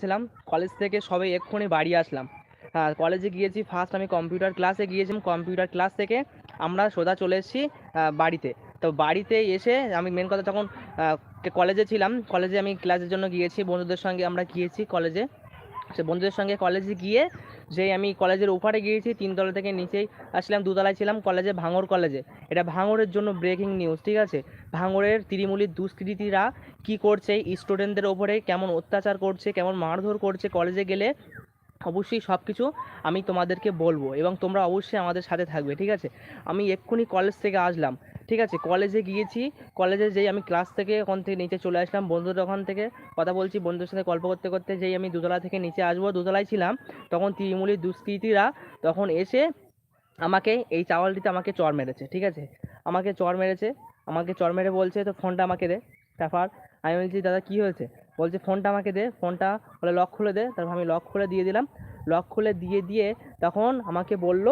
ছিলাম কলেজ থেকে সবে এক্ষুনি বাড়ি আসলাম। হ্যাঁ কলেজে গিয়েছি ফার্স্ট আমি কম্পিউটার ক্লাসে গিয়েছিলাম। কম্পিউটার ক্লাস থেকে আমরা সোজা চলে এসেছি বাড়িতে। তো বাড়িতে এসে আমি মেন কথা তখন কলেজে ছিলাম কলেজে আমি ক্লাসের জন্য গিয়েছি। বন্ধুদের সঙ্গে আমরা গিয়েছি কলেজে সে বন্ধুদের সঙ্গে কলেজে গিয়ে যেই আমি কলেজের ওপারে গিয়েছি তিনতলা থেকে নিচেই আসলাম, দুতলায় ছিলাম কলেজে, ভাঙর কলেজে। এটা ভাঙরের জন্য ব্রেকিং নিউজ ঠিক আছে? ভাঙরের তৃণমূলীর দুষ্কৃতীরা কি করছে স্টুডেন্টদের ওপরে কেমন অত্যাচার করছে, কেমন মারধর করছে, কলেজে গেলে অবশ্যই সব কিছু আমি তোমাদেরকে বলব এবং তোমরা অবশ্যই আমাদের সাথে থাকবে, ঠিক আছে? আমি এক্ষুনি কলেজ থেকে আসলাম। ঠিক আছে কলেজে গিয়েছি কলেজে যেই আমি ক্লাস থেকে ওখান থেকে নিচে চলে আসলাম, বন্ধুদের ওখান থেকে কথা বলছি, বন্ধুদের সাথে গল্প করতে করতে যেই আমি দুতলা থেকে নিচে আসব, দুতলায় ছিলাম, তখন তৃণমূলীর দুষ্কৃতীরা তখন এসে আমাকে এই চাওয়ালটিতে আমাকে চর মেরেছে, ঠিক আছে? আমাকে চর মেরেছে, আমাকে চর মেরে বলছে, তো ফোনটা আমাকে দে, তারপর আমি বলছি, দাদা, কি হয়েছে? বলছে ফোনটা আমাকে দে ফোনটা বলে লক খুলে দে। তারপর আমি লক খুলে দিয়ে দিলাম লক খুলে দিয়ে দিয়ে তখন আমাকে বলল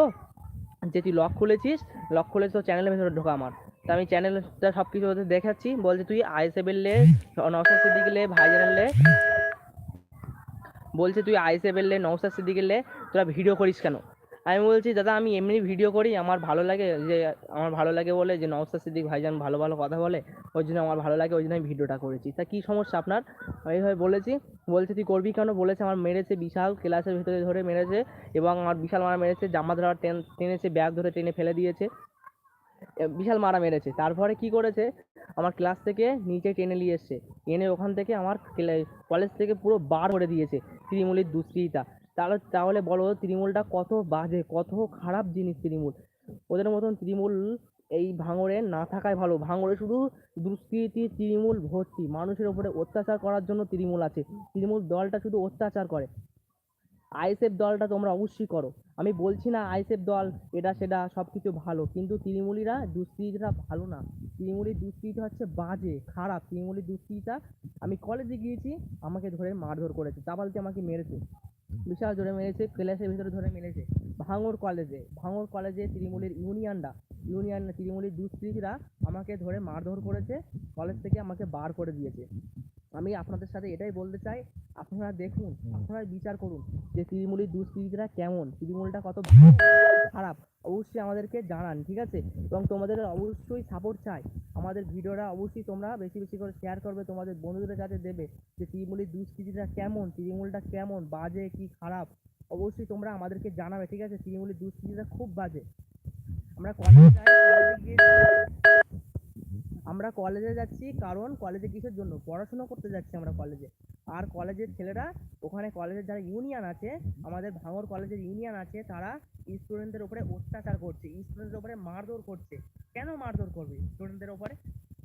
যে, তুই লক খুলেছিস? লক খুলে তো চ্যানেলের ভেতরে ঢোকা আমার। তা আমি চ্যানেলটা সব কিছু ওদের দেখাচ্ছি, বলছে তুই আইএসএফের লে নওশাদ সিদ্দিকি লে, ভাইজানের লে, বলছে তুই আইএসএফের লে নওশাদ সিদ্দিকির লে, তোরা ভিডিও করিস কেন? আমি বলছি, দাদা, আমি এমনি ভিডিও করি, আমার ভালো লাগে যে, আমার ভালো লাগে বলে যে নওশাদ সিদ্দিক ভাইজান ভালো ভালো কথা বলে ওই জন্য আমার ভালো লাগে, ওই জন্য আমি ভিডিওটা করেছি। তা কী সমস্যা আপনার? এইভাবে বলেছি, বলছে, তুই করবি কেন? বলেছে, আমার মেরেছে বিশাল ক্লাসের ভিতরে ধরে মেরেছে এবং আমার বিশাল মারা মেরেছে জামা ধরা টেন, টেনেছে, ব্যাগ ধরে টেনে ফেলে দিয়েছে। বিশাল মারা মেরেছে। তারপরে কি করেছে? আমার ক্লাস থেকে নিচে টেনে নিয়ে এসছে। এনে ওখান থেকে আমার কলেজ থেকে পুরো বার করে দিয়েছে তৃণমূলের দুষ্কৃতিটা। তাহলে তাহলে বলো তৃণমূলটা কত বাজে, কত খারাপ জিনিস তৃণমূল? ওদের মতন তৃণমূল এই ভাঙড়ে না থাকাই ভালো। ভাঙড়ে শুধু দুষ্কৃতি, তৃণমূল ভর্তি। মানুষের উপরে অত্যাচার করার জন্য তৃণমূল আছে। তৃণমূল দলটা শুধু অত্যাচার করে। আইএসএফ দলটা তোমরা অবশ্যই করো। আমি বলছি না আইএসএফ দল এটা সেটা সব কিছু ভালো, কিন্তু তৃণমূলীরা দুষ্কৃতীরা ভালো না। তৃণমূলীর দুষ্কৃতি হচ্ছে বাজে, খারাপ। তৃণমূলীর দুষ্কৃতিটা আমি কলেজে গিয়েছি, আমাকে ধরে মারধর করেছে। চাপালতে আমাকে মেরেছে। বিশাল ধরে মেরেছে, ক্লাসের ভিতরে ধরে মেরেছে। ভাঙড় কলেজে ভাঙড় কলেজে তৃণমূলের ইউনিয়নরা ইউনিয়ন তৃণমূলের দুষ্কৃতীরা আমাকে ধরে মারধর করেছে কলেজ থেকে আমাকে বার করে দিয়েছে। আমি আপনাদের সাথে এটাই বলতে চাই আপনারা দেখুন আপনারা বিচার করুন যে তৃণমূলের দুষ্কৃতীরা কেমন। তৃণমূলটা কত খারাপ অবশ্যই আমাদেরকে জানান ঠিক আছে? এবং তোমাদের অবশ্যই সাপোর্ট চাই। আমাদের ভিডিওটা অবশ্যই তোমরা বেশি বেশি করে শেয়ার করবে তোমাদের বন্ধুদের কাছে দেবে যে তৃণমূলের দুষ্কৃতীরা কেমন তৃণমূলটা কেমন বাজে কি খারাপ? অবশ্যই তোমরা আমাদেরকে জানাবে ঠিক আছে? তৃণমূলের দুষ্কৃতীরা খুব বাজে। আমরা কলেজে আমরা কলেজে যাচ্ছি কারণ কলেজে কিসের জন্য? পড়াশোনা করতে যাচ্ছি আমরা কলেজে আর কলেজের ছেলেরা, ওখানে কলেজের যারা ইউনিয়ন আছে, আমাদের ভাঙড় কলেজের ইউনিয়ন আছে, তারা স্টুডেন্টদের উপরে অত্যাচার করছে। স্টুডেন্টদের উপরে মারধর করছে। কেন মারধর করবে স্টুডেন্টদের উপরে?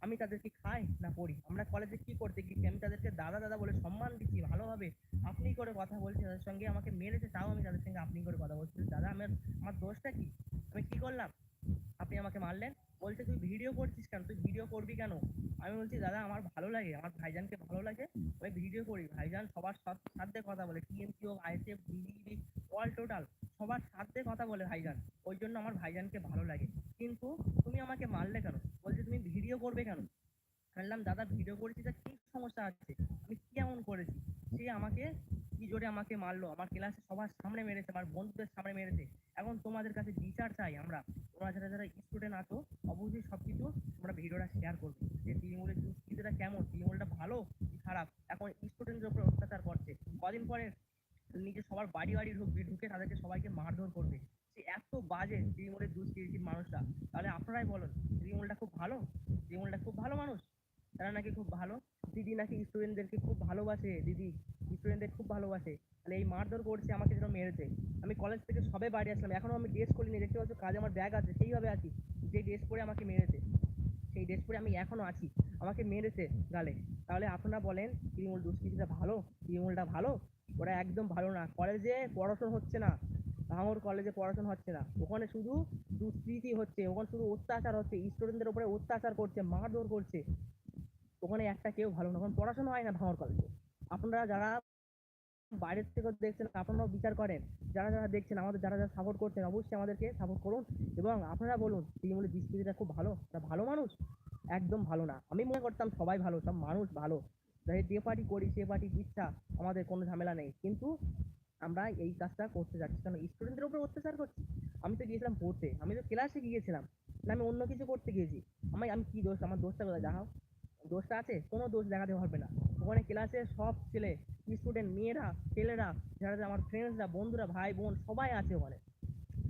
আমি তাদেরকে খাই না পড়ি। আমরা কলেজে কি করতে গেছি আমি তাদেরকে দাদা দাদা বলে সম্মান দিচ্ছি ভালোভাবে। আপনি করে কথা বলছি তাদের সঙ্গে আমাকে মেরেছে, তাও আমি তাদের সঙ্গে আপনি করে কথা বলছি। দাদা, আমার আমার দোষটা কি? আমি কি করলাম? আপনি আমাকে মারলেন? বলছে, তুই ভিডিও করছিস কেন? তুই ভিডিও করবি কেন? আমি বলছি, দাদা, আমার ভালো লাগে, আমার ভাইজানকে ভালো লাগে। আমি ভিডিও করি। ভাইজান সবার সাথ- কথা বলে। টিএমসি হোক আইএসএফ বিজেপি অল টোটাল সবার সাথে কথা বলে ভাইজান। ওই জন্য আমার ভাইজানকে ভালো লাগে। কিন্তু তুমি আমাকে মারলে কেন? বলছে, তুমি ভিডিও করবে কেন? বললাম, দাদা ভিডিও করেছি, তা কি সমস্যা আছে? আমি কি এমন করেছি? সে আমাকে কি জোরে আমাকে মারলো? আমার ক্লাসে সবার সামনে মেরেছে, আমার বন্ধুদের সামনে মেরেছে। এখন তোমাদের কাছে বিচার চাই আমরা। তোমরা যারা যারা স্টুডেন্ট আছো, অবশ্যই সব কিছু তোমরা ভিডিওটা শেয়ার করবে। যে তৃণমূলের দুষ্কৃতিটা কেমন? তৃণমূলটা ভালো কি খারাপ? এখন স্টুডেন্টদের উপর অত্যাচার করছে। কদিন পরে নিজে সবার বাড়ি বাড়ি ঢুকবে ঢুকে তাদেরকে সবাইকে মারধর করবে। সে এত বাজে তৃণমূলের দুষ্কৃতির মানুষরা তাহলে আপনারাই বলুন, তৃণমূলটা খুব ভালো? তৃণমূলটা খুব ভালো মানুষ? তারা নাকি খুব ভালো? দিদি নাকি স্টুডেন্টদেরকে খুব ভালোবাসে, দিদি। স্টুডেন্টদের খুব ভালোবাসে। তাহলে এই মারধর করছে, আমাকে যেন মেরেছে। আমি কলেজ থেকে সবে বাড়ি আসলাম, এখনও আমি ড্রেস করিনি দেখতে পাচ্ছ কাজে আমার ব্যাগ আছে, সেইভাবে আছি। যে ড্রেস পরে আমাকে মেরেছে, সেই ড্রেস পরে আমি এখনও আছি। আমাকে মেরেছে গালে। তাহলে আপনারা বলেন, তৃণমূল দুষ্কৃতিটা ভালো? তৃণমূলটা ভালো? ওরা একদম ভালো না। কলেজে পড়াশোনা হচ্ছে না। ভাঙর কলেজে পড়াশোনা হচ্ছে না। ওখানে শুধু দুষ্কৃতি হচ্ছে, ওখানে শুধু অত্যাচার হচ্ছে। স্টুডেন্টদের উপরে অত্যাচার করছে, মারধর করছে। ওখানে একটা কেউ ভালো না। ওখানে পড়াশোনা হয় না ভাঙর কলেজে আপনারা যারা বাইরের থেকে দেখছেন, আপনারাও বিচার করেন। যারা যারা দেখছেন, আমাদের যারা যারা সাপোর্ট করছেন, অবশ্যই আমাদেরকে সাপোর্ট করুন। এবং আপনারা বলুন তৃণমূলের দুষ্কৃতিটা খুব ভালো? তারা ভালো মানুষ? একদম ভালো না। আমি মনে করতাম সবাই ভালো, সব মানুষ ভালো। যাই যে পার্টি করি, সে পার্টি ইচ্ছা, আমাদের কোনো ঝামেলা নেই। কিন্তু আমরা এই কাজটা করতে যাচ্ছি। কারণ স্টুডেন্টদের উপর অত্যাচার করছি। আমি তো গিয়েছিলাম পড়তে। আমি তো ক্লাসে গিয়েছিলাম। না, আমি অন্য কিছু করতে গিয়েছি। আমি আমি কি দোষ? আমার দোষটা কোথায়? দেখাও। দোষটা আছে? কোনো দোষ দেখাতে পারবে না। ওখানে ক্লাসে সব ছেলে স্টুডেন্ট মেয়েরা, ছেলেরা, যারা আমার ফ্রেন্ডসরা বন্ধুরা, ভাই, বোন, সবাই আছে ওখানে।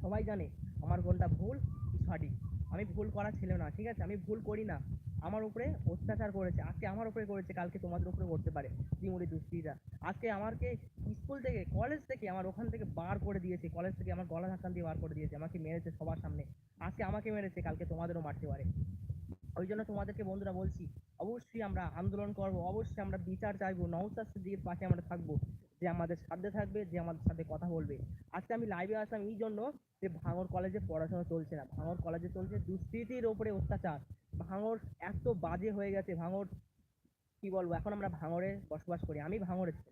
সবাই জানে আমার কোনটা ভুল, সঠিক। আমি ভুল করা ছিল না, ঠিক আছে? আমি ভুল করি না। আমার উপরে অত্যাচার করেছে। আজকে আমার উপরে করেছে, কালকে তোমাদের উপরে করতে পারে ত্রিমুড়ি দুষ্কৃতীরা। আজকে আমাকে স্কুল থেকে কলেজ থেকে আমার ওখান থেকে বার করে দিয়েছে। কলেজ থেকে আমার গলা ধাক্কান দিয়ে বার করে দিয়েছে। আমাকে মেরেছে সবার সামনে। আজকে আমাকে মেরেছে, কালকে তোমাদেরও মারতে পারে। ওই জন্য তোমাদেরকে বন্ধুরা বলছি অবশ্যই আমরা আন্দোলন করব, অবশ্যই আমরা বিচার চাইব নওসাদ সিদ্দিকের পাশে আমরা থাকব, যে আমাদের সাথে থাকবে, যে আমাদের সাথে কথা বলবে। আজকে আমি লাইভে আসলাম এই জন্য যে ভাঙর কলেজে পড়াশোনা চলছে না। ভাঙর কলেজে চলছে দুষ্কৃতির ওপরে অত্যাচার। ভাঙর এত বাজে হয়ে গেছে, ভাঙর কি বলব? এখন আমরা ভাঙরে বসবাস করি, আমি ভাঙরের ছেলে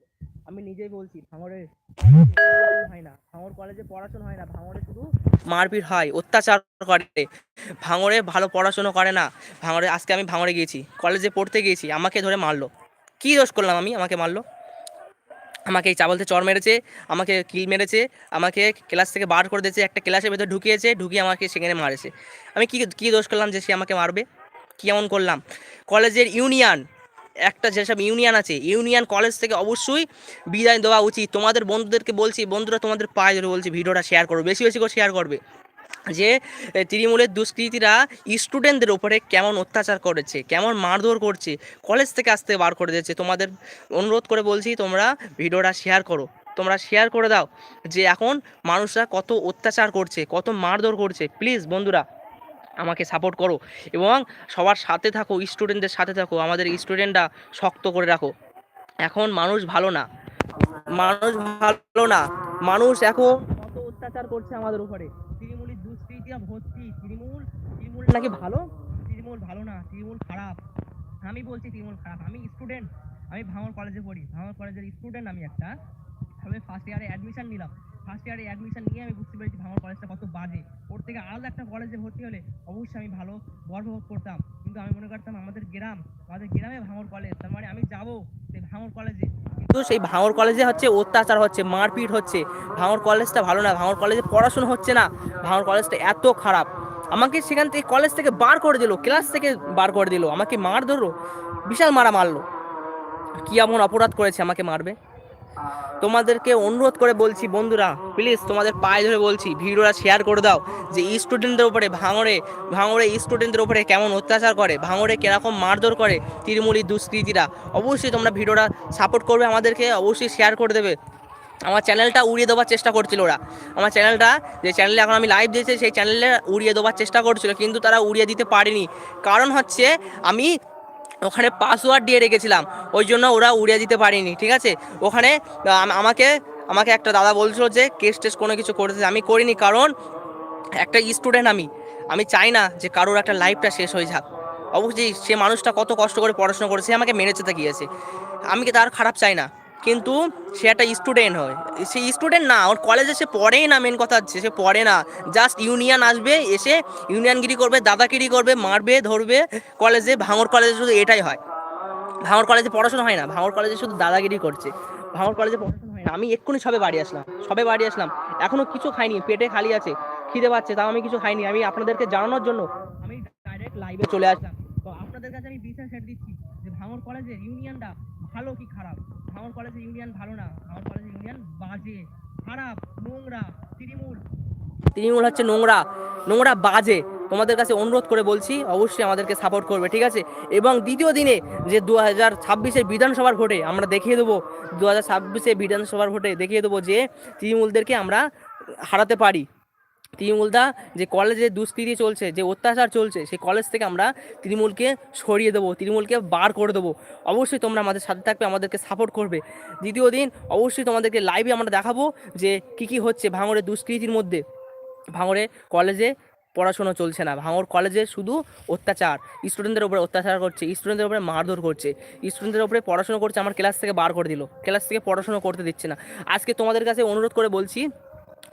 আমি নিজেই বলছি ভাঙরে হয় না। ভাঙর কলেজে পড়াশোনা হয় না ভাঙরে শুধু মারপিট হয়, অত্যাচার করে। ভাঙরে ভালো পড়াশোনা করে না। ভাঙরে আজকে আমি ভাঙরে গিয়েছি। কলেজে পড়তে গিয়েছি, আমাকে ধরে মারলো। কী দোষ করলাম আমি? আমাকে মারলো। আমাকে এই চাবলতে চর মেরেছে, আমাকে কিল মেরেছে, আমাকে ক্লাস থেকে বার করে দিয়েছে, একটা ক্লাসের ভেতর ঢুকিয়েছে, ঢুকিয়ে আমাকে সেখানে মারেছে। আমি কী কী দোষ করলাম যে সে আমাকে মারবে? কী এমন করলাম? কলেজের ইউনিয়ন একটা যেসব ইউনিয়ন আছে, ইউনিয়ন কলেজ থেকে অবশ্যই বিদায় দেওয়া উচিত। তোমাদের বন্ধুদেরকে বলছি, বন্ধুরা তোমাদের পায়ে ধরে বলছি, ভিডিওটা শেয়ার করবে বেশি বেশি করে শেয়ার করবে। যে তৃণমূলের দুষ্কৃতীরা স্টুডেন্টদের উপরে কেমন অত্যাচার করেছে, কেমন মারধর করছে কলেজ থেকে আসতে বার করে দিয়েছে। তোমাদের অনুরোধ করে বলছি, তোমরা ভিডিওটা শেয়ার করো। তোমরা শেয়ার করে দাও যে, এখন মানুষরা কত অত্যাচার করছে, কত মারধর করছে। প্লিজ বন্ধুরা আমাকে সাপোর্ট করো এবং সবার সাথে থাকো স্টুডেন্টদের সাথে থাকো, আমাদের স্টুডেন্টরা শক্ত করে রাখো। এখন মানুষ ভালো না। মানুষ ভালো না। মানুষ এখন কত অত্যাচার করছে আমাদের উপরে। তৃণমূলের দুষ্কৃতিয়া ভর্তি। তৃণমূল তৃণমূল নাকি ভালো? তৃণমূল ভালো না। তৃণমূল খারাপ। আমি বলছি তৃণমূল খারাপ। আমি স্টুডেন্ট আমি ভাঙর কলেজে পড়ি। ভাঙর কলেজের স্টুডেন্ট আমি একটা। আমি ফার্স্ট ইয়ারে অ্যাডমিশন নিলাম। ফার্স্ট ইয়ারে অ্যাডমিশন নিয়ে আমি বুঝতে পেরেছি ভাঙর কলেজটা কত বাজে। ওর থেকে আলাদা একটা কলেজে ভর্তি হলে অবশ্যই আমি ভালো গর্ববোধ করতাম। কিন্তু আমি মনে করতাম আমাদের গ্রাম, আমাদের গ্রামে ভাঙর কলেজ তার মানে আমি যাব সেই ভাঙর কলেজে কিন্তু সেই ভাঙর কলেজে হচ্ছে অত্যাচার হচ্ছে, মারপিট হচ্ছে। ভাঙর কলেজটা ভালো না ভাঙর কলেজে পড়াশোনা হচ্ছে না। ভাঙর কলেজটা এত খারাপ। আমাকে সেখান থেকে কলেজ থেকে বার করে দিল ক্লাস থেকে বার করে দিল। আমাকে মার ধরলো বিশাল মারা মারলো কি এমন অপরাধ করেছে আমাকে মারবে? তোমাদেরকে অনুরোধ করে বলছি, বন্ধুরা প্লিজ তোমাদের পায়ে ধরে বলছি, ভিডিওটা শেয়ার করে দাও যে স্টুডেন্টদের উপরে ভাঙড়ে ভাঙড়ে স্টুডেন্টদের উপরে কেমন অত্যাচার করে, ভাঙড়ে কীরকম মারধর করে তৃণমূলী দুষ্কৃতীরা। অবশ্যই তোমরা ভিডিওটা সাপোর্ট করবে আমাদেরকে, অবশ্যই শেয়ার করে দেবে। আমার চ্যানেলটা উড়িয়ে দেওয়ার চেষ্টা করছিল ওরা। আমার চ্যানেলটা যে চ্যানেলে এখন আমি লাইভ দিয়েছি, সেই চ্যানেলে উড়িয়ে দেওয়ার চেষ্টা করছিল, কিন্তু তারা উড়িয়ে দিতে পারেনি। কারণ হচ্ছে, আমি ওখানে পাসওয়ার্ড দিয়ে রেখেছিলাম। ওই জন্য ওরা উড়িয়ে দিতে পারিনি, ঠিক আছে? ওখানে আমাকে আমাকে একটা দাদা বলছিল যে কেস টেস কোনো কিছু করেছে। আমি করিনি কারণ একটা স্টুডেন্ট আমি। আমি চাই না যে কারোর একটা লাইফটা শেষ হয়ে যাক। অবশ্যই সে মানুষটা কত কষ্ট করে পড়াশোনা করেছে আমাকে মেরেছে যেতে গিয়েছে। আমি কি তার খারাপ চাই না? কিন্তু সে একটা স্টুডেন্ট হয়। সে স্টুডেন্ট না, ওর কলেজে সে পড়েই না মেন কথা হচ্ছে সে পড়ে না। জাস্ট ইউনিয়ন আসবে, এসে ইউনিয়নগিরি করবে, দাদাগিরি করবে, মারবে, ধরবে কলেজে ভাঙর কলেজে শুধু এটাই হয়। ভাঙর কলেজে পড়াশোনা হয় না, ভাঙর কলেজে শুধু দাদাগিরি করছে। ভাঙর কলেজে পড়াশোনা হয় না। আমি এক্ষুনি সবে বাড়ি আসলাম, সবে বাড়ি আসলাম। এখনও কিছু খাইনি, পেটে খালি আছে, খিদে পাচ্ছে, তাও আমি কিছু খাইনি। আমি আপনাদেরকে জানানোর জন্য আমি ডাইরেক্ট লাইভে চলে আসলাম। তো আপনাদের কাছে আমি বিচার সেট দিচ্ছি যে ভাঙর কলেজের ইউনিয়নটা ভালো কি খারাপ? ভাঙর কলেজের ইউনিয়ন ভালো না ভাঙর কলেজের ইউনিয়ন বাজে, খারাপ, নোংরা তৃণমূল তৃণমূল হচ্ছে নোংরা নোংরা বাজে। তোমাদের কাছে অনুরোধ করে বলছি, অবশ্যই আমাদেরকে সাপোর্ট করবে, ঠিক আছে? এবং দ্বিতীয় দিনে যে দু হাজার ছাব্বিশের বিধানসভার ভোটে আমরা দেখিয়ে দেবো দু হাজার ছাব্বিশে বিধানসভার ভোটে দেখিয়ে দেবো যে তৃণমূলদেরকে আমরা হারাতে পারি। তৃণমূলদা যে কলেজে দুষ্কৃতি চলছে, যে অত্যাচার চলছে, সেই কলেজ থেকে আমরা তৃণমূলকে সরিয়ে দেবো, তৃণমূলকে বার করে দেবো। অবশ্যই তোমরা আমাদের সাথে থাকবে, আমাদেরকে সাপোর্ট করবে। দ্বিতীয় দিন অবশ্যই তোমাদেরকে লাইভে আমরা দেখাবো যে কী কী হচ্ছে ভাঙড়ের দুষ্কৃতির মধ্যে। ভাঙড়ে কলেজে পড়াশোনা চলছে না। ভাঙড় কলেজে শুধু অত্যাচার। স্টুডেন্টদের উপরে অত্যাচার করছে স্টুডেন্টদের উপরে মারধর করছে। স্টুডেন্টদের উপরে পড়াশোনা করছে, আমার ক্লাস থেকে বার করে দিল। ক্লাস থেকে পড়াশোনা করতে দিচ্ছে না। আজকে তোমাদের কাছে অনুরোধ করে বলছি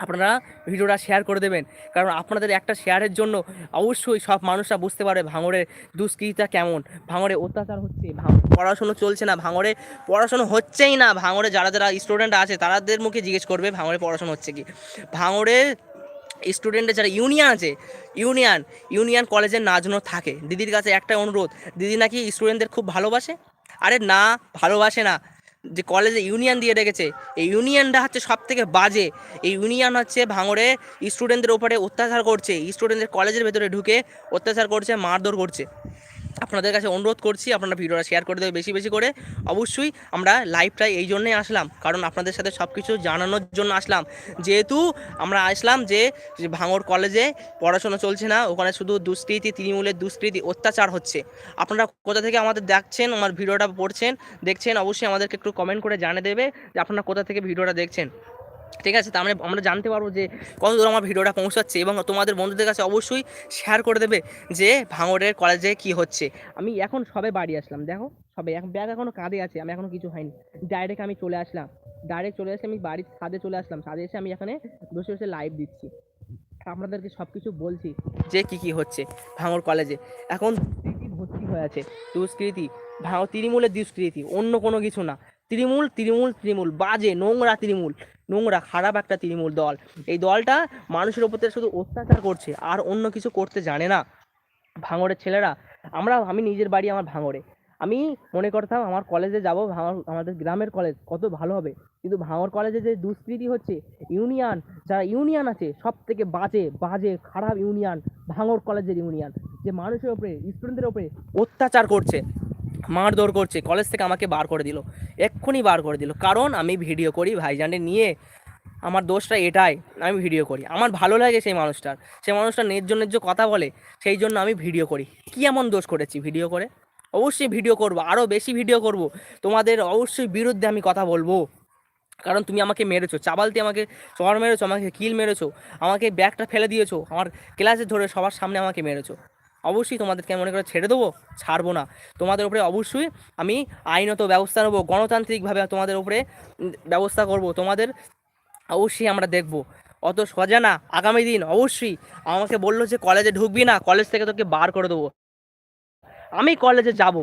আপনারা ভিডিওটা শেয়ার করে দেবেন। কারণ আপনাদের একটা শেয়ারের জন্য অবশ্যই সব মানুষরা বুঝতে পারে ভাঙড়ের দুষ্কৃতিটা কেমন। ভাঙড়ে অত্যাচার হচ্ছে পড়াশুনো চলছে না, ভাঙড়ে পড়াশুনো হচ্ছেই না। ভাঙড়ে যারা যারা স্টুডেন্ট আছে তাদের মুখে জিজ্ঞেস করবে ভাঙড়ে পড়াশুনো হচ্ছে কি? ভাঙড়ে স্টুডেন্টের যারা ইউনিয়ন আছে ইউনিয়ন ইউনিয়ন কলেজের না জন্য থাকে। দিদির কাছে একটা অনুরোধ, দিদি নাকি স্টুডেন্টদের খুব ভালোবাসে? আরে না, ভালোবাসে না। যে কলেজে ইউনিয়ন দিয়ে রেখেছে, এই ইউনিয়নটা হচ্ছে সব থেকে বাজে। এই ইউনিয়ন হচ্ছে ভাঙড়ে স্টুডেন্টদের ওপরে অত্যাচার করছে। স্টুডেন্টদের কলেজের ভেতরে ঢুকে অত্যাচার করছে, মারধর করছে। আপনাদের কাছে অনুরোধ করছি, আপনারা ভিডিওটা শেয়ার করে দেবে বেশি বেশি করে। অবশ্যই আমরা লাইভটাই এই জন্যই আসলাম, কারণ আপনাদের সাথে সব কিছু জানানোর জন্য আসলাম। যেহেতু আমরা আসলাম যে ভাঙর কলেজে পড়াশোনা চলছে না, ওখানে শুধু দুষ্কৃতি, তৃণমূলের দুষ্কৃতি অত্যাচার হচ্ছে। আপনারা কোথা থেকে আমাদের দেখছেন, আমার ভিডিওটা পড়ছেন, দেখছেন, অবশ্যই আমাদেরকে একটু কমেন্ট করে জানিয়ে দেবে যে আপনারা কোথা থেকে ভিডিওটা দেখছেন। ঠিক আছে? তার মানে আমরা জানতে পারব যে কত দূর আমার ভিডিওটা পৌঁছাচ্ছে এবং তোমাদের বন্ধুদের কাছে অবশ্যই শেয়ার করে দেবে যে ভাঙড়ের কলেজে কি হচ্ছে। আমি এখন সবে বাড়ি আসলাম, দেখো, সবে, এখন ব্যাগ এখনও কাঁধে আছে, আমি এখনও কিছু হয়নি। ডাইরেক্ট আমি চলে আসলাম ডাইরেক্ট চলে আসে আমি বাড়ির ছাদে চলে আসলাম, ছাদে এসে আমি এখানে বসে বসে লাইভ দিচ্ছি। আপনাদেরকে সব কিছু বলছি যে কি কি হচ্ছে ভাঙড় কলেজে এখন ভর্তি হয়ে আছে, দুষ্কৃতি ভাঙড় তৃণমূলের দুষ্কৃতি, অন্য কোনো কিছু না। তৃণমূল তৃণমূল তৃণমূল, বাজে, নোংরা তৃণমূল। নোংরা, খারাপ একটা তৃণমূল দল। এই দলটা মানুষের থেকে শুধু অত্যাচার করছে, আর অন্য কিছু করতে জানে না ভাঙড়ের ছেলেরা। আমরা, আমি নিজের বাড়ি আমার ভাঙড়ে। আমি মনে করতাম আমার কলেজে যাব আমাদের গ্রামের কলেজ কত ভালো হবে। কিন্তু ভাঙড় কলেজে যে দুষ্কৃতি হচ্ছে ইউনিয়ন যারা ইউনিয়ন আছে সব থেকে বাজে বাজে, খারাপ ইউনিয়ন ভাঙড় কলেজের ইউনিয়ন যে মানুষের ওপরে স্টুডেন্টদের ওপরে অত্যাচার করছে। মারধর করছে কলেজ থেকে আমাকে বার করে দিল, এক্ষুনি বার করে দিল। কারণ আমি ভিডিও করি ভাইজানকে নিয়ে, আমার দোষটা এটাই, আমি ভিডিও করি। আমার ভালো লাগে সেই মানুষটার, সেই মানুষটা ন্যায্য ন্যায্য কথা বলে, সেই জন্য আমি ভিডিও করি। কী এমন দোষ করেছি ভিডিও করে? অবশ্যই ভিডিও করব আরও বেশি ভিডিও করব। তোমাদের অবশ্যই বিরুদ্ধে আমি কথা বলব। কারণ তুমি আমাকে মেরেছো চাবালতি আমাকে চড় মেরেছো, আমাকে কিল মেরেছো, আমাকে ব্যাগটা ফেলে দিয়েছ, আমার ক্লাসে ধরে সবার সামনে আমাকে মেরেছো। অবশ্যই তোমাদেরকে আমি মনে করে ছেড়ে দেবো, ছাড়বো না। তোমাদের উপরে অবশ্যই আমি আইনত ব্যবস্থা নেব, গণতান্ত্রিকভাবে তোমাদের উপরে ব্যবস্থা করব, তোমাদের অবশ্যই আমরা দেখব। অত সোজা না, আগামী দিন অবশ্যই আমাকে বলল যে কলেজে ঢুকবি না, কলেজ থেকে তোকে বার করে দেবো। আমি কলেজে যাব,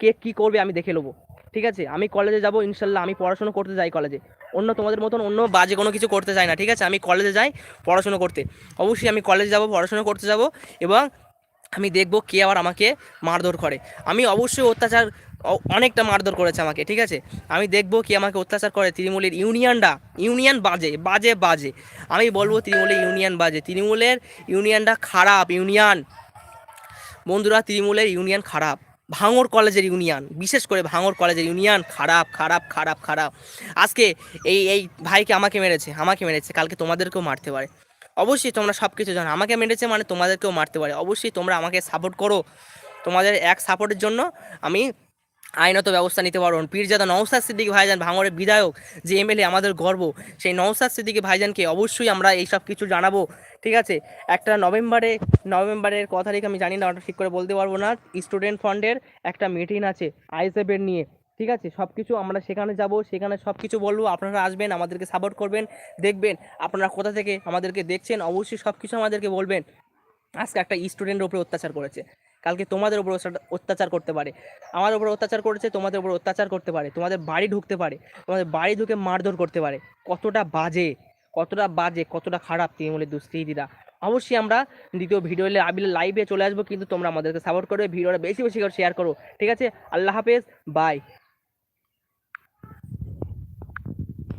কে কি করবে আমি দেখে নেব, ঠিক আছে? আমি কলেজে যাব, ইনশাল্লাহ আমি পড়াশুনো করতে যাই কলেজে। অন্য তোমাদের মতন অন্য বাজে কোনো কিছু করতে চাই না, ঠিক আছে? আমি কলেজে যাই পড়াশুনো করতে। অবশ্যই আমি কলেজে যাব, পড়াশোনা করতে যাব এবং আমি দেখব কে আবার আমাকে মারধর করে। আমি অবশ্যই অত্যাচার অনেকটা মারধর করেছে আমাকে, ঠিক আছে? আমি দেখব কে আমাকে অত্যাচার করে। তৃণমূলের ইউনিয়নটা, ইউনিয়ন বাজে বাজে বাজে। আমি বলব তৃণমূলের ইউনিয়ন বাজে। তৃণমূলের ইউনিয়নটা খারাপ, ইউনিয়ন। বন্ধুরা, তৃণমূলের ইউনিয়ন খারাপ। ভাঙর কলেজের ইউনিয়ন, বিশেষ করে ভাঙর কলেজের ইউনিয়ন খারাপ খারাপ খারাপ খারাপ। আজকে এই এই ভাইকে আমাকে মেরেছে আমাকে মেরেছে, কালকে তোমাদেরকেও মারতে পারে। অবশ্যই তোমরা সব কিছু জানো। আমাকে মেরেছে মানে তোমাদেরকেও মারতে পারে। অবশ্যই তোমরা আমাকে সাপোর্ট করো। তোমাদের এক সাপোর্টের জন্য আমি আইনত ব্যবস্থা নিতে পারব। পীরজাদা নওসাদ সিদ্দিকী ভাইজান, ভাঙড়ের বিধায়ক, যে এমএলএ আমাদের গর্ব, সেই নওসাদ সিদ্দিকী ভাইজানকে অবশ্যই আমরা এই সব কিছু জানাব। ঠিক আছে? একটা নভেম্বরে, নভেম্বরের কথা রেখে আমি জানি না ঠিক করে বলতে পারব না। স্টুডেন্ট ফান্ডের একটা মিটিং আছে আইএসএফের নিয়ে। ঠিক আছে? সব কিছু আমরা সেখানে যাব, সেখানে সব কিছু বলব, আপনারা আসবেন, আমাদেরকে সাপোর্ট করবেন, দেখবেন, আপনারা কোথা থেকে আমাদেরকে দেখছেন, অবশ্যই সব কিছু আমাদেরকে বলবেন। আজকে একটা স্টুডেন্টের উপরে অত্যাচার করেছে। কালকে তোমাদের উপর অত্যাচার করতে পারে। আমার উপর অত্যাচার করেছে, তোমাদের উপর অত্যাচার করতে পারে। তোমাদের বাড়ি ঢুকতে পারে। তোমাদের বাড়ি ঢুকে মারধর করতে পারে। কতটা বাজে কতটা বাজে, কতটা খারাপ তৃণমূলের দুষ্কৃতীরা অবশ্যই আমরা দ্বিতীয় ভিডিও আবিল লাইভে চলে আসব, কিন্তু তোমরা আমাদেরকে সাপোর্ট করবে, ভিডিওটা বেশি বেশি করে শেয়ার করো। ঠিক আছে? আল্লাহ হাফেজ বাই